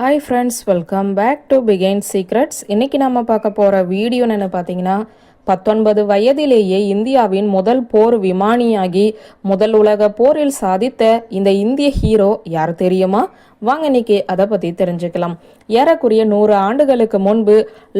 Hi friends welcome back to begin secrets இன்றைக்கி நம்ம பார்க்க போகிற வீடியோ என்ன பார்த்தீங்கன்னா பத்தொன்பது வயதிலேயே இந்தியாவின் முதல் போர் விமானியாகி முதல் உலக போரில் சாதித்த இந்த இந்திய ஹீரோ யார் தெரியுமா? வாங்க இன்னைக்கு அதை பற்றி தெரிஞ்சுக்கலாம். ஏறக்குறைய நூறு ஆண்டுகளுக்கு முன்பு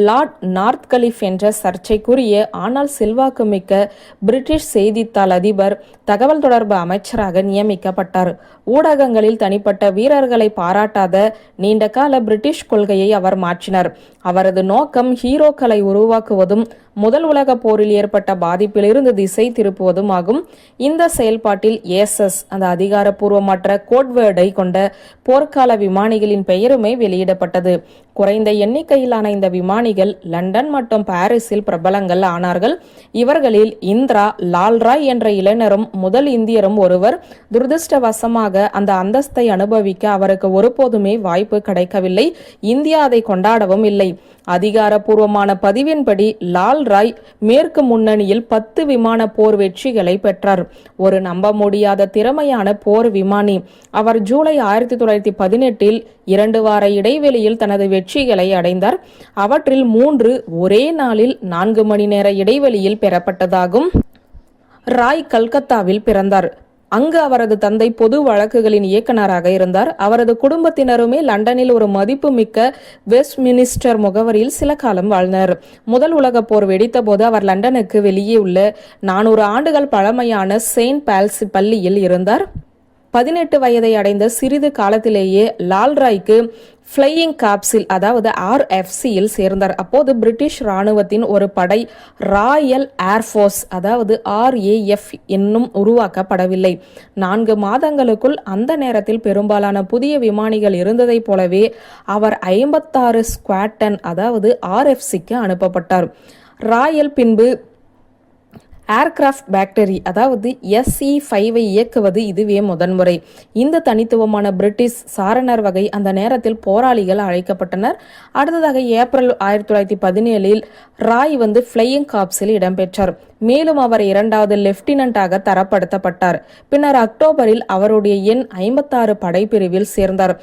லார்ட் நார்த் கலிஃப் என்ற சர்ச்சைக்குரிய ஆனால் செல்வாக்கு மிக்க பிரிட்டிஷ் செய்தித்தாள் அதிபர் தகவல் தொடர்பு அமைச்சராக நியமிக்கப்பட்டார். ஊடகங்களில் தனிப்பட்ட வீரர்களை பாராட்டாத நீண்ட கால பிரிட்டிஷ் கொள்கையை அவர் மாற்றினார். அவரது நோக்கம் ஹீரோக்களை உருவாக்குவதும் முதல் உலக போரில் ஏற்பட்ட பாதிப்பிலிருந்து திசை திருப்புவதும் ஆகும். இந்த செயல்பாட்டில் ஏசஸ் அந்த அதிகாரப்பூர்வமற்ற கோட்வேர்டை கொண்ட போர்க்கால விமானிகளின் பெயருமே வெளியிடப்பட்டது. குறைந்த எண்ணிக்கையிலான இந்த விமானிகள் லண்டன் மற்றும் பாரிஸில் பிரபலங்கள் ஆனார்கள். இவர்களில் இந்திரா லால்ராய் என்ற இளைஞரும் முதல் இந்தியரும் ஒருவர். துரதிருஷ்டவசமாக அந்த அந்தஸ்தை அனுபவிக்க அவருக்கு ஒருபோதுமே வாய்ப்பு கிடைக்கவில்லை. இந்தியா அதை கொண்டாடவும் இல்லை. அதிகாரப்பூர்வமான பதிவின்படி லால் ராய் மேற்கு முன்னணியில் பத்து விமான போர் வெற்றிகளை பெற்றார். ஒரு நம்ப முடியாத திறமையான போர் விமானி. அவர் ஜூலை ஆயிரத்தி தொள்ளாயிரத்தி பதினெட்டில் இரண்டு வார இடைவெளியில் தனது வெற்றிகளை அடைந்தார். அவற்றில் மூன்று ஒரே நாளில் நான்கு மணி நேர இடைவெளியில் பெறப்பட்டதாகும். ராய் கல்கத்தாவில் பிறந்தார். அங்கு அவரது தந்தை பொது வழக்குகளின் இயக்குநராக இருந்தார். அவரது குடும்பத்தினருமே லண்டனில் ஒரு மதிப்புமிக்க வெஸ்ட் மினிஸ்டர் முகவரியில் சில காலம் வாழ்ந்தனர் முதல் உலக போர் வெடித்த போது அவர் லண்டனுக்கு வெளியே உள்ள நானூறு ஆண்டுகள் பழமையான செயின்ட் பால்சி பள்ளியில் இருந்தார். பதினெட்டு வயதை அடைந்த சிறிது காலத்திலேயே லால்ராய்க்கு ஃப்ளையிங் காப்ஸில் அதாவது ஆர்எஃப்சியில் சேர்ந்தார். அப்போது பிரிட்டிஷ் ராணுவத்தின் ஒரு படை ராயல் ஏர்ஃபோர்ஸ் அதாவது ஆர்ஏஎஃப் என்னும் உருவாக்கப்படவில்லை. நான்கு மாதங்களுக்குள் அந்த நேரத்தில் பெரும்பாலான புதிய விமானிகள் இருந்ததைப் போலவே அவர் ஐம்பத்தாறு ஸ்குவாட்டன் அதாவது ஆர்எஃப்சிக்கு அனுப்பப்பட்டார். ராயல் பின்பு ஏர்கிராஃப்ட் பேக்டரி அதாவது எஸ்இ ஃபைவை இயக்குவது இதுவே முதன்முறை இந்த தனித்துவமான பிரிட்டிஷ் சாரணர் வகை அந்த நேரத்தில் போராளிகள் அழைக்கப்பட்டனர். அடுத்ததாக ஏப்ரல் ஆயிரத்தி தொள்ளாயிரத்தி பதினேழில் ராய் வந்து ஃப்ளையிங் காப்ஸில் இடம்பெற்றார். மேலும் அவர் இரண்டாவது லெப்டினண்டாக தரப்படுத்தப்பட்டார். பின்னர் அக்டோபரில் அவருடைய எண் ஐம்பத்தாறு படைப்பிரிவில் சேர்ந்தார்.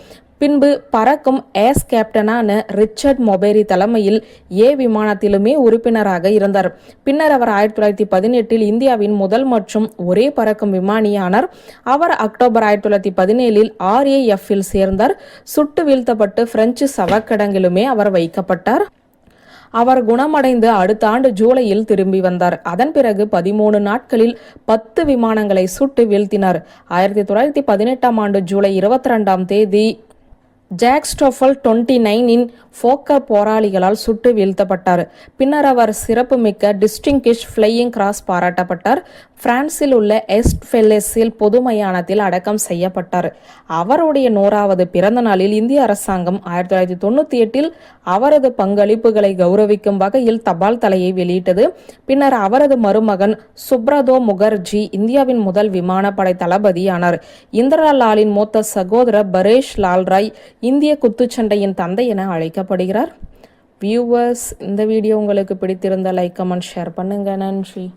பின்பு பறக்கும் ஏஸ் கேப்டனான ரிச்சர்ட் மொபேரி தலைமையில் ஏ விமானத்திலுமே உறுப்பினராக இருந்தார். பின்னர் அவர் ஆயிரத்தி தொள்ளாயிரத்தி பதினெட்டில் இந்தியாவின் முதல் மற்றும் ஒரே பறக்கும் விமானியானார். அவர் அக்டோபர் ஆயிரத்தி தொள்ளாயிரத்தி பதினேழில் ஆர்ஏஎஃப்பில் சேர்ந்தார். சுட்டு வீழ்த்தப்பட்டு பிரெஞ்சு சவக்கிடங்கிலுமே அவர் வைக்கப்பட்டார். அவர் குணமடைந்து அடுத்த ஆண்டு ஜூலையில் திரும்பி வந்தார். அதன் பிறகு பதிமூணு நாட்களில் பத்து விமானங்களை சுட்டு வீழ்த்தினார். ஆயிரத்தி தொள்ளாயிரத்தி பதினெட்டாம் ஆண்டு ஜூலை இருபத்தி ரெண்டாம் தேதி ஜாக் ஸ்டோஃபல் டுவெண்ட்டி நைனின் ஃபோக்கர் போராளிகளால் சுட்டு வீழ்த்தப்பட்டார். பின்னர் அவர் சிறப்புமிக்க டிஸ்டிங்கிஷ் ஃப்ளையிங் கிராஸ் பாராட்டப்பட்டார். பிரான்சில் உள்ள எஸ்ட் ஃபெல்லெஸில் பொது மயானத்தில் அடக்கம் செய்யப்பட்டார். அவருடைய நூறாவது பிறந்த நாளில் இந்திய அரசாங்கம் ஆயிரத்தி தொள்ளாயிரத்தி தொண்ணூற்றி எட்டில் அவரது பங்களிப்புகளை கௌரவிக்கும் வகையில் தபால் தலையை வெளியிட்டது. பின்னர் அவரது மருமகன் சுப்ரதோ முகர்ஜி இந்தியாவின் முதல் விமானப்படை தளபதியானார். இந்திரா லாலின் மூத்த சகோதரர் பரேஷ் லால்ராய் இந்திய குத்துச்சண்டையின் தந்தை என அழைக்கப்படுகிறார். வியூவர்ஸ் இந்த வீடியோ உங்களுக்கு பிடித்திருந்த லைக் கமெண்ட் ஷேர் பண்ணுங்கள் நன்றி.